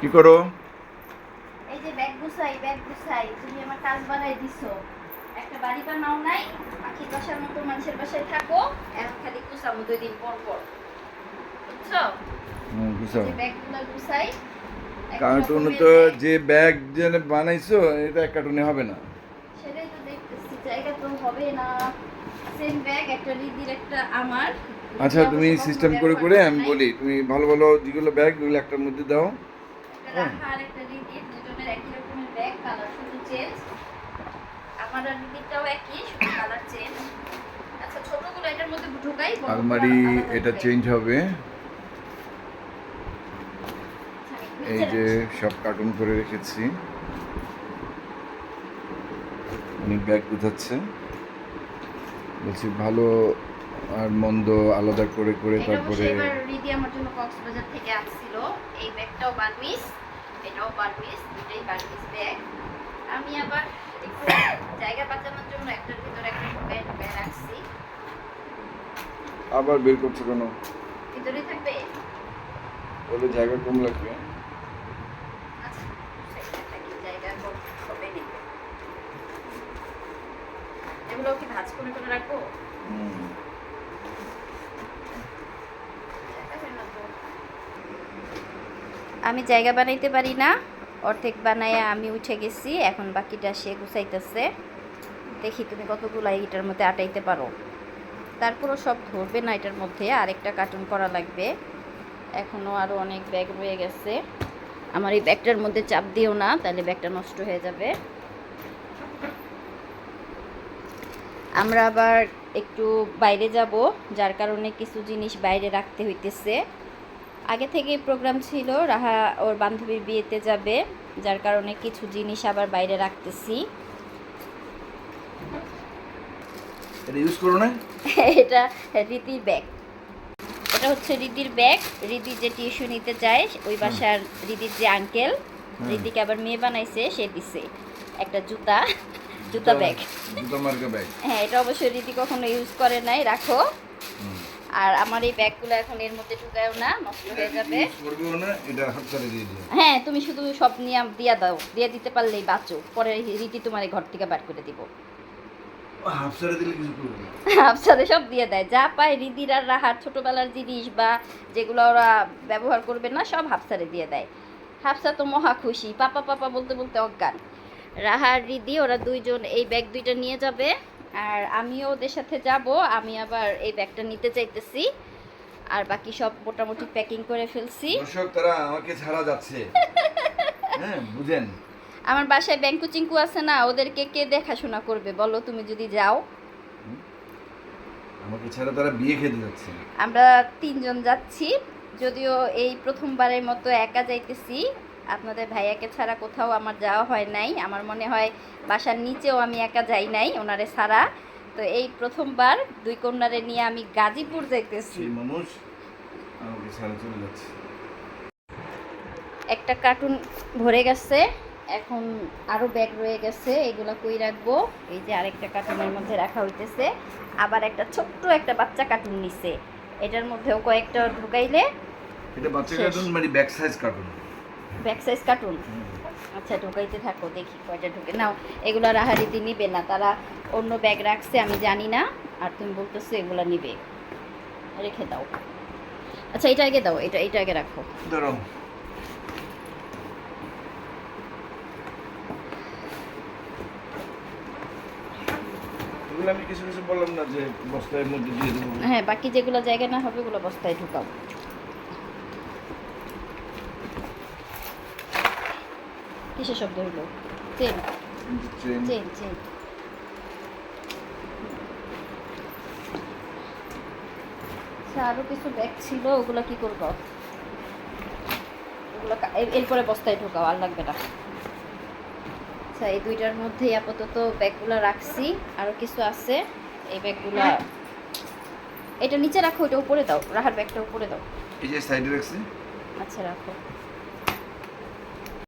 কি করো? এই যে ব্যাগ গুছাই ব্যাগ গুছাই তুমি আমার কাজ বানাই দিছো। একটা বাড়ি বানাও নাই পাখি বাসার মতো মানুষের বাসায় থাকো এখন খালি গুছাবো দুই দিন পর পর। বুঝছ? হুম, বুঝছ যে ব্যাগগুলো গুছাই কার্টুনে তো যে ব্যাগ যে বানাইছো এটা এক কার্টুনে হবে না। সেটাই তো দেখতেছি জায়গা তো হবে না। সেম ব্যাগ একটা রিদির একটা আমার। আচ্ছা তুমি সিস্টেম করে করে আমি বলি তুমি ভালো ভালো যেগুলো ব্যাগ ওগুলো একটার মধ্যে দাও। রাখা আর একটা রিদির দুজনের একই রকমের ব্যাগ কালার শুধু চেঞ্জ আমার আর রিদিরটাও একই শুধু কালার চেঞ্জ আচ্ছা ছোটগুলো এটার মধ্যে ঢুকাই আলমারি এটা চেঞ্জ হবে। আচ্ছা, এই যে সব কার্টুন করে রেখেছি। উনি ব্যাগ গুছাচ্ছে। বলছি ভালো আর মন্দ আলাদা করে করে তারপরে রিদি আমার জন্য কক্সবাজার থেকে আসছিল। এই ব্যাগটাও এটাও বারবিস দুটাই বারবিস ব্যাগ আমি আবার একটু জায়গা বাঁচানোর জন্য একটার ভিতরে একটা ঢুকাই ঢুকাই রাখছি। আবার বের করছ কেন? ভিতরে থাকবে? বলে জায়গা কম লাগবে। আচ্ছা এগুলো কি ভাজ করে করে রাখব? হুম। আমি জায়গা বানাইতে পারি না। অর্ধেক বানায় আমি উঠে গেছি, এখন বাকিটা সে গুছাইতেছে। দেখি তুমি কতগুলো এটার মধ্যে আটাইতে পারো। তারপরও সব ধরবে না এটার মধ্যে, আরেকটা কার্টুন করা লাগবে। এখনও আরও অনেক ব্যাগ রয়ে গেছে। আমার এই ব্যাগটার মধ্যে চাপ দিও না, তাহলে ব্যাগটা নষ্ট হয়ে যাবে। আমরা আবার একটু বাইরে যাব, যার কারণে কিছু জিনিস বাইরে রাখতে হইতেছে। আগে থেকেই প্রোগ্রাম ছিল রাহা ওর বান্ধবীর বিয়েতে যাবে যার কারণে কিছু জিনিস আবার বাইরে রাখতেছি। এটা ইউজ করো না। এটা রীতির ব্যাগ এটা হচ্ছে রিদির ব্যাগ রিদি যে টিউশন নিতে যায় ওই বাসার রিদির যে আঙ্কেল। রিদিকে আবার মেয়ে বানাইছে সে দিছে একটা জুতা জুতা ব্যাগ জুতো মার্কা ব্যাগ হ্যাঁ এটা অবশ্যই রীতি কখনো ইউজ করে নাই রাখো। আর আমার এই ব্যাগগুলো এখন এর মধ্যে ঢুকায়ও না নষ্ট হয়ে যাবে। হ্যাঁ তুমি শুধু সব নিয়ে দিয়া দাও। দিয়ে দিতে পারলেই বাঁচো। পরে রীতি তোমার এই ঘর থেকে বার করে দিব। হাফ ছাড়ে দিলে কিছু করবে না। আফসারে সব দিয়ে দেয়। যা পায় রিদির আর রাহার ছোটবেলার জিনিস বা যেগুলো ওরা ব্যবহার করবে না সব হাফসারে দিয়ে দেয়। হাফসা তো মহা খুশি। পাপা পাপা বলতে বলতে অজ্ঞান। রাহা আর রিদি ওরা দুইজন এই ব্যাগ দুইটা নিয়ে যাবে। আর আমিও ওদের সাথে যাব। আমি আবার এই ব্যাগটা নিতে চাইতেছি। আর বাকি সব মোটামুটি প্যাকিং করে ফেলছি। দর্শক তারা আমাকে ছাড়া যাচ্ছে। হ্যাঁ বুঝেন। আমার বাসায় ব্যাংকু চিঙ্কু আছে না ওদেরকে কে দেখাশোনা করবে? বলো তুমি যদি যাও। আমাকে ছাড়া তারা বিয়ে খেতে যাচ্ছে। আমরা তিনজন যাচ্ছি। যদিও এই প্রথমবারের মতো একা যাইতেছি। আপনাদের ভাইয়াকে ছাড়া কোথাও আমার যাওয়া হয় নাই। আমার মনে হয় বাসার নিচেও আমি একা যাই নাই ওনারে ছাড়া। তো এই প্রথমবার দুই কন্যারে নিয়ে আমি গাজীপুর যাইতেছি। একটা কার্টুন ভরে গেছে এখন আরও ব্যাগ রয়ে গেছে এগুলো কই রাখব? এই যে আরেকটা কার্টুনের মধ্যে রাখা হইতেছে। আবার একটা ছোট্ট একটা বাচ্চা কার্টুন নিছে। এটার মধ্যেও কয়েকটা ঢুকাইলে এটা বাচ্চা কার্টুন মানে back size cartoon back size cartoon? আচ্ছা ঢুকাইতে থাকো দেখি কয়টা ঢুকে। নাও এগুলো রাহারিদি নিবে না তারা অন্য ব্যাগ রাখছে আমি জানি না আর তুমি বলতেছো এগুলো নিবে। রেখে দাও। আচ্ছা এটা আগে দাও এটা এটা আগে রাখো। ধরো। আমি কিছু কিছু বললাম না যে বস্তার মধ্যে দিয়ে দেবো। হ্যাঁ বাকি যেগুলো জায়গা না হবে ওগুলো বস্তায় ঢুকাও। কিসের শব্দ হইল চেন ট্রেন চেন চেন আচ্ছা আরও কিছু ব্যাগ ছিল ওগুলো কি করব? ওগুলো এরপরে বস্তায় ঢোকাও আর লাগবে না। আচ্ছা এই দুইটার মধ্যেই আপাতত ব্যাগগুলো রাখছি। আরও কিছু আছে এই ব্যাগগুলো এটা নিচে রাখো এটা উপরে দাও। রাহার ব্যাগটা উপরে দাও। এই যে সাইডে রাখছি। আচ্ছা রাখো।